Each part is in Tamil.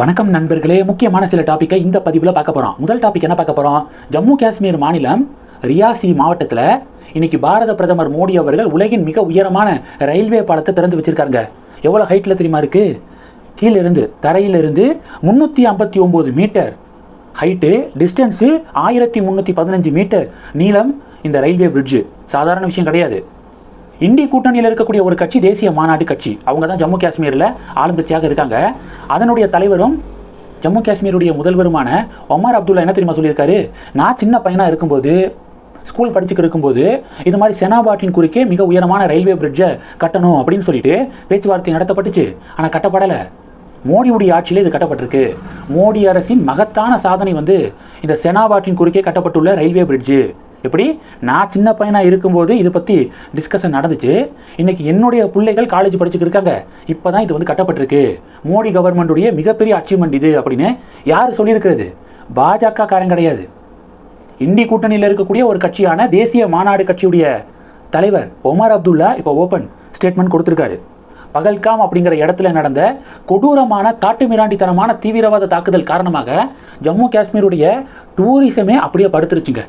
வணக்கம் நண்பர்களே. முக்கியமான சில டாப்பிக்கை இந்த பதிவில் பார்க்க போகிறோம் முதல் டாபிக் என்ன பார்க்க போகிறோம் ஜம்மு காஷ்மீர் மாநிலம் ரியாசி மாவட்டத்தில் இன்னைக்கு பாரத பிரதமர் மோடி அவர்கள் உலகின் மிக உயரமான ரயில்வே பாலத்தை திறந்து வச்சிருக்காங்க எவ்வளோ ஹைட்டில் தெரியுமா இருக்கு? கீழிருந்து தரையிலிருந்து முந்நூற்றி ஐம்பத்தி ஒம்பது மீட்டர் ஹைட்டு டிஸ்டன்ஸு ஆயிரத்தி முந்நூற்றி பதினஞ்சு மீட்டர் நீளம் இந்த ரயில்வே பிரிட்ஜு சாதாரண விஷயம் கிடையாது. இந்தி கூட்டணியில் இருக்கக்கூடிய ஒரு கட்சி தேசிய மாநாட்டு கட்சி. அவங்க தான் ஜம்மு காஷ்மீரில் ஆளுங்கட்சியாக இருக்காங்க. அதனுடைய தலைவரும் ஜம்மு காஷ்மீருடைய முதல்வருமான ஒமர் அப்துல்லா என்ன தெரியுமா சொல்லியிருக்காரு? நான் சின்ன பையனாக இருக்கும்போது ஸ்கூல் படிச்சுட்டு இருக்கும்போது இது மாதிரி செனாபாட்டின் குறுக்கே மிக உயரமான ரயில்வே பிரிட்ஜை கட்டணும் அப்படின்னு சொல்லிட்டு பேச்சுவார்த்தை நடத்தப்பட்டுச்சு. ஆனால் கட்டப்படலை. மோடியுடைய ஆட்சியில் இது கட்டப்பட்டிருக்கு. மோடி அரசின் மகத்தான சாதனை வந்து இந்த செனாபாட்டின் குறுக்கே கட்டப்பட்டுள்ள ரயில்வே பிரிட்ஜு எப்படி? நான் சின்ன பையனாக இருக்கும்போது இதை பற்றி டிஸ்கஷன் நடந்துச்சு. இன்றைக்கி என்னுடைய பிள்ளைகள் காலேஜ் படிச்சுட்டு இருக்காங்க. இப்போ தான் இது வந்து கட்டப்பட்டிருக்கு. மோடி கவர்மெண்ட்டுடைய மிகப்பெரிய அச்சீவ்மெண்ட் இது அப்படின்னு யார் சொல்லியிருக்கிறது? பாஜக காரன் கிடையாது. இந்தி கூட்டணியில் இருக்கக்கூடிய ஒரு கட்சியான தேசிய மாநாடு கட்சியுடைய தலைவர் ஒமர் அப்துல்லா இப்போ ஓப்பன் ஸ்டேட்மெண்ட் கொடுத்துருக்காரு. பகல்காம் அப்படிங்கிற இடத்துல நடந்த கொடூரமான காட்டுமிராண்டித்தனமான தீவிரவாத தாக்குதல் காரணமாக ஜம்மு காஷ்மீருடைய டூரிசமே அப்படியே படுத்துருச்சுங்க.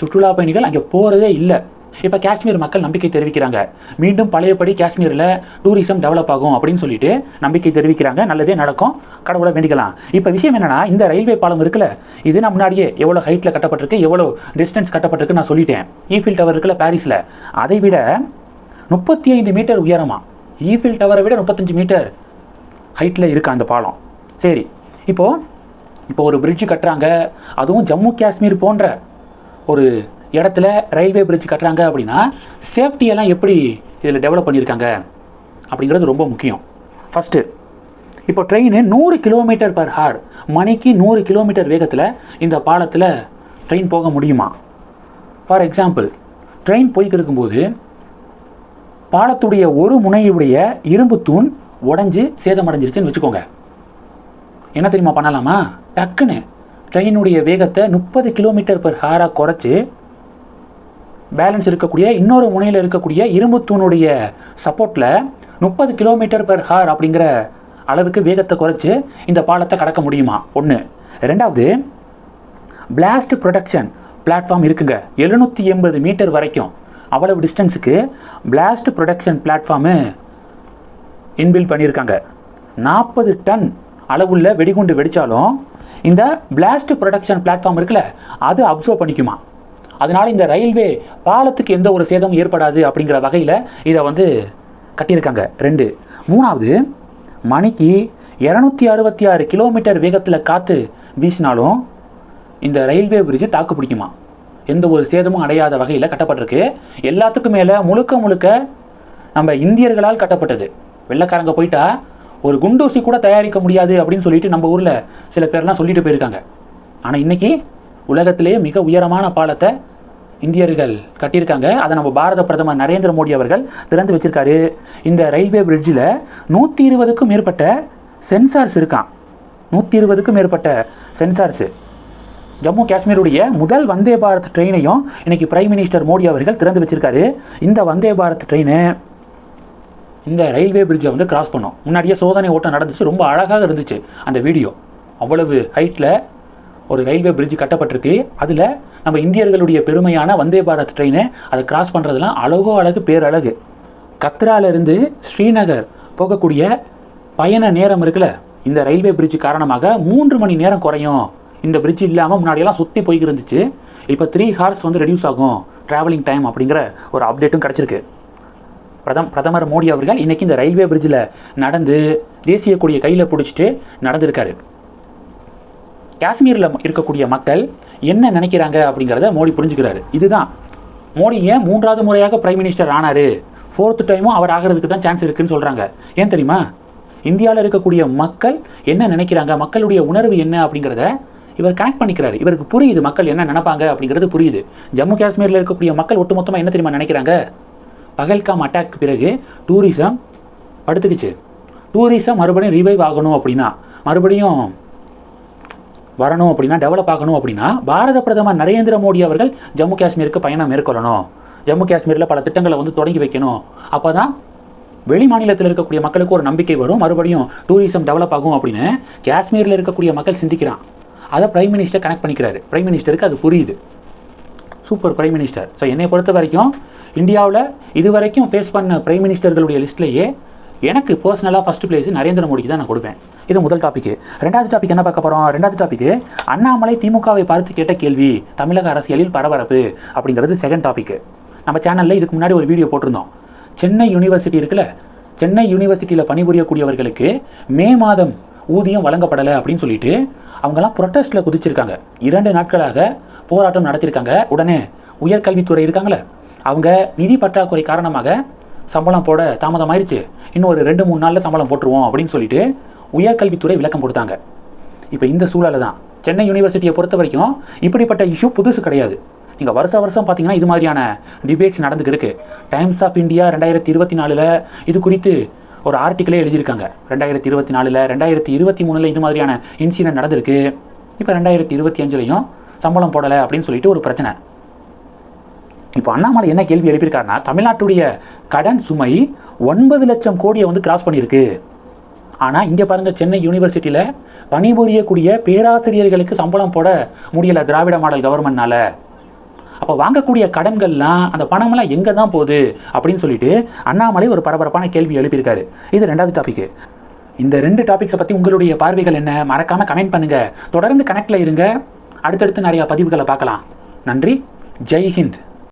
சுற்றுலா பயணிகள் அங்கே போகிறதே இல்லை. இப்போ காஷ்மீர் மக்கள் நம்பிக்கை தெரிவிக்கிறாங்க. மீண்டும் பழையபடி காஷ்மீரில் டூரிசம் டெவலப் ஆகும் அப்படின்னு சொல்லிட்டு நம்பிக்கை தெரிவிக்கிறாங்க. நல்லதே நடக்கும். கடவுளை வேண்டிக்கலாம். இப்போ விஷயம் என்னன்னா இந்த ரயில்வே பாலம் இருக்குல்ல இது நான் முன்னாடியே எவ்வளோ ஹைட்டில் கட்டப்பட்டிருக்கு எவ்வளோ டிஸ்டன்ஸ் கட்டப்பட்டிருக்கு நான் சொல்லிட்டேன். ஈஃபில் டவர் இருக்குல்ல பாரிஸில். அதை விட முப்பத்தி ஐந்து மீட்டர் உயரமா ஈஃபில் டவரை விட முப்பத்தஞ்சு மீட்டர் ஹைட்டில் இருக்கா அந்த பாலம்? சரி இப்போது இப்போ ஒரு பிரிட்ஜ் கட்டுறாங்க. அதுவும் ஜம்மு காஷ்மீர் போன்ற ஒரு இடத்துல ரயில்வே பிரிட்ஜ் கட்டுறாங்க அப்படின்னா சேஃப்டியெல்லாம் எப்படி இதில் டெவலப் பண்ணியிருக்காங்க அப்படிங்கிறது ரொம்ப முக்கியம். ஃபஸ்ட்டு இப்போ ட்ரெயின் நூறு கிலோமீட்டர் பர் ஹார் மணிக்கு நூறு கிலோமீட்டர் வேகத்தில் இந்த பாலத்தில் ட்ரெயின் போக முடியுமா? ஃபார் எக்ஸாம்பிள் ட்ரெயின் போய்க்கு இருக்கும்போது பாலத்துடைய ஒரு முனையுடைய இரும்பு தூண் உடஞ்சி சேதமடைஞ்சிருச்சுன்னு வச்சுக்கோங்க. என்ன தெரியுமா பண்ணலாமா? டக்குன்னு ட்ரெயினுடைய வேகத்தை முப்பது கிலோமீட்டர் பர் ஹாராக குறைச்சி பேலன்ஸ் இருக்கக்கூடிய இன்னொரு முனையில் இருக்கக்கூடிய இரும்பு தூணுடைய சப்போர்ட்டில் முப்பது கிலோமீட்டர் பர் ஹார் அப்படிங்கிற அளவுக்கு வேகத்தை குறைச்சி இந்த பாலத்தை கடக்க முடியுமா? ஒன்று ரெண்டாவது பிளாஸ்ட் ப்ரொடக்ஷன் பிளாட்ஃபார்ம் இருக்குங்க. எழுநூற்றி எண்பது மீட்டர் வரைக்கும் அவ்வளவு டிஸ்டன்ஸுக்கு பிளாஸ்ட் ப்ரொடக்ஷன் பிளாட்ஃபார்மு இன்பில் பண்ணியிருக்காங்க. நாற்பது டன் அளவுள்ள வெடிகுண்டு வெடித்தாலும் இந்த பிளாஸ்ட் ப்ரொடக்ஷன் பிளாட்ஃபார்ம் இருக்குல்ல அது அப்சர்வ் பண்ணிக்குமா? அதனால் இந்த ரயில்வே பாலத்துக்கு எந்த ஒரு சேதமும் ஏற்படாது அப்படிங்கிற வகையில் இதை வந்து கட்டியிருக்காங்க. ரெண்டு. மூணாவது மணிக்கு இரநூத்தி அறுபத்தி ஆறு கிலோமீட்டர் வேகத்தில் காற்று வீசினாலும் இந்த ரயில்வே பிரிட்ஜு தாக்கு பிடிக்குமா? எந்த ஒரு சேதமும் அடையாத வகையில் கட்டப்பட்டிருக்கு. எல்லாத்துக்கும் மேலே முழுக்க முழுக்க நம்ம இந்தியர்களால் கட்டப்பட்டது. வெள்ளைக்காரங்க போயிட்டா ஒரு குண்டூசி கூட தயாரிக்க முடியாது அப்படின்னு சொல்லிட்டு நம்ம ஊரில் சில பேர்லாம் சொல்லிட்டு போயிருக்காங்க. ஆனால் இன்னைக்கு உலகத்திலேயே மிக உயரமான பாலத்தை இந்தியர்கள் கட்டியிருக்காங்க. அதை நம்ம பாரத பிரதமர் நரேந்திர மோடி அவர்கள் திறந்து வச்சிருக்காரு. இந்த ரயில்வே பிரிட்ஜில் நூற்றி இருபதுக்கும் மேற்பட்ட சென்சார்ஸ் இருக்கான் நூற்றி இருபதுக்கும் மேற்பட்ட சென்சார்ஸு ஜம்மு காஷ்மீருடைய முதல் வந்தே பாரத் ட்ரெயினையும் இன்னைக்கு பிரைம் மினிஸ்டர் மோடி அவர்கள் திறந்து வச்சிருக்காரு. இந்த வந்தே பாரத் ட்ரெயினு இந்த ரயில்வே பிரிட்ஜை வந்து கிராஸ் பண்ணோம். முன்னாடியே சோதனை ஓட்டம் நடந்துச்சு. ரொம்ப அழகாக இருந்துச்சு அந்த வீடியோ அவ்வளவு ஹைட்டில் ஒரு ரயில்வே பிரிட்ஜ் கட்டப்பட்டிருக்கு. அதில் நம்ம இந்தியர்களுடைய பெருமையான வந்தே பாரத் ட்ரெயினை அதை கிராஸ் பண்ணுறதுலாம் அழகோ அழகு பேரழகு. கத்ராலேருந்து ஸ்ரீநகர் போகக்கூடிய பயண நேரம் இருக்குல்ல? இந்த ரயில்வே பிரிட்ஜ் காரணமாக மூன்று மணி நேரம் குறையும். இந்த பிரிட்ஜ் இல்லாமல் முன்னாடியெல்லாம் சுற்றி போய்க்கு இருந்துச்சு இப்போ த்ரீ ஹார்ஸ் வந்து ரெடியூஸ் ஆகும். ட்ராவலிங் டைம் அப்படிங்கிற ஒரு அப்டேட்டும் கிடச்சிருக்கு. பிரதம் பிரதமர் மோடி அவர்கள் இன்னைக்கு இந்த ரயில்வே பிரிட்ஜில் நடந்து தேசிய கொடியை கையில் பிடிச்சிட்டு நடந்திருக்காரு. காஷ்மீரில் இருக்கக்கூடிய மக்கள் என்ன நினைக்கிறாங்க அப்படிங்கிறத மோடி புரிஞ்சுக்கிறாரு. இதுதான். மோடி ஏன் மூன்றாவது முறையாக பிரைம் மினிஸ்டர் ஆனார்? ஃபோர்த்து டைமும் அவர் ஆகிறதுக்கு தான் சான்ஸ் இருக்குன்னு சொல்கிறாங்க ஏன் தெரியுமா? இந்தியாவில் இருக்கக்கூடிய மக்கள் என்ன நினைக்கிறாங்க? மக்களுடைய உணர்வு என்ன அப்படிங்கிறத இவர் கனெக்ட் பண்ணிக்கிறாரு. இவருக்கு புரியுது மக்கள் என்ன நினைப்பாங்க அப்படிங்கிறது புரியுது. ஜம்மு காஷ்மீரில் இருக்கக்கூடிய மக்கள் ஒட்டுமொத்தமாக என்ன தெரியுமா நினைக்கிறாங்க? பகல்காம் அட்டாக் பிறகு டூரிசம் படுத்துக்குச்சு. டூரிசம் மறுபடியும் ரிவைவ் ஆகணும் அப்படின்னா மறுபடியும் வரணும் அப்படின்னா டெவலப் ஆகணும் அப்படின்னா பாரத பிரதமர் நரேந்திர மோடி அவர்கள் ஜம்மு காஷ்மீருக்கு பயணம் மேற்கொள்ளணும். ஜம்மு காஷ்மீரில் பல திட்டங்களை வந்து தொடங்கி வைக்கணும். அப்போ தான் வெளி மாநிலத்தில் இருக்கக்கூடிய மக்களுக்கு ஒரு நம்பிக்கை வரும். மறுபடியும் டூரிசம் டெவலப் ஆகும் அப்படின்னு காஷ்மீரில் இருக்கக்கூடிய மக்கள் சிந்திக்கிறான். அதை பிரைம் மினிஸ்டர் கனெக்ட் பண்ணிக்கிறாரு. பிரைம் மினிஸ்டருக்கு அது புரியுது. சூப்பர் பிரைம் மினிஸ்டர் ஸோ என்னை பொறுத்த வரைக்கும் இந்தியாவில் இது வரைக்கும் ஃபேஸ் பண்ண பிரைம் மினிஸ்டர்களுடைய லிஸ்ட்லேயே எனக்கு பர்சனலாக ஃபஸ்ட் பிளேஸ் நரேந்திர மோடிக்கு தான் நான் கொடுப்பேன். இது முதல் டாபிக் ரெண்டாவது டாபிக் என்ன பார்க்க போகிறோம் ரெண்டாவது டாபிக் அண்ணாமலை திமுகவை பார்த்து கேட்ட கேள்வி தமிழக அரசியலில் பரபரப்பு அப்படிங்கிறது செகண்ட் டாபிக் நம்ம சேனலில் இதுக்கு முன்னாடி ஒரு வீடியோ போட்டிருந்தோம். சென்னை யூனிவர்சிட்டி இருக்குல்ல சென்னை யூனிவர்சிட்டியில் பணிபுரியக்கூடியவர்களுக்கு மே மாதம் ஊதியம் வழங்கப்படலை அப்படின்னு சொல்லிட்டு அவங்கெல்லாம் ப்ரொட்டஸ்ட்டில் குதிச்சிருக்காங்க. இரண்டு நாட்களாக போராட்டம் நடத்தியிருக்காங்க உடனே உயர்கல்வித்துறை இருக்காங்களே அவங்க நிதி பற்றாக்குறை காரணமாக சம்பளம் போட தாமதமாயிருச்சு. இன்னும் ஒரு ரெண்டு மூணு நாளில் சம்பளம் போட்டுருவோம் அப்படின்னு சொல்லிட்டு உயர்கல்வித்துறை விளக்கம் கொடுத்தாங்க. இப்போ இந்த சூழலில் தான் சென்னை யூனிவர்சிட்டியை பொறுத்த வரைக்கும் இப்படிப்பட்ட இஷ்யூ புதுசு கிடையாது. நீங்கள் வருஷ வருஷம் பார்த்தீங்கன்னா இது மாதிரியான டிபேட்ஸ் நடந்துக்கு இருக்குது டைம்ஸ் ஆஃப் இந்தியா ரெண்டாயிரத்தி இருபத்தி நாலில் இது குறித்து ஒரு ஆர்டிக்கிளே எழுதியிருக்காங்க. ரெண்டாயிரத்தி இருபத்தி நாலில் ரெண்டாயிரத்தி இருபத்தி மூணில் இது மாதிரியான இன்சிடென்ட் நடந்திருக்கு. இப்போ ரெண்டாயிரத்தி இருபத்தி அஞ்சுலையும் சம்பளம் போடலை அப்படின்னு சொல்லிட்டு ஒரு பிரச்சனை. இப்போ அண்ணாமலை என்ன கேள்வி எழுப்பியிருக்காருன்னா தமிழ்நாட்டுடைய கடன் சுமை ஒன்பது லட்சம் கோடியை வந்து கிராஸ் பண்ணியிருக்கு. ஆனால் இங்கே பாருங்கள் சென்னை யூனிவர்சிட்டியில் பணிபுரியக்கூடிய பேராசிரியர்களுக்கு சம்பளம் போட முடியலை திராவிட மாடல் கவர்மெண்ட்னால் அப்போ வாங்கக்கூடிய கடன்கள்லாம் அந்த பணமெல்லாம் எங்கே தான் போகுது? அப்படின்னு சொல்லிட்டு அண்ணாமலை ஒரு பரபரப்பான கேள்வி எழுப்பியிருக்காரு. இது ரெண்டாவது டாபிக் இந்த ரெண்டு டாபிக்ஸை பற்றி உங்களுடைய பார்வைகள் என்ன? மறக்காமல் கமெண்ட் பண்ணுங்கள் தொடர்ந்து கனெக்டில் இருங்க. அடுத்தடுத்து நிறையா பதிவுகளை பார்க்கலாம். நன்றி. ஜெய் ஹிந்த்.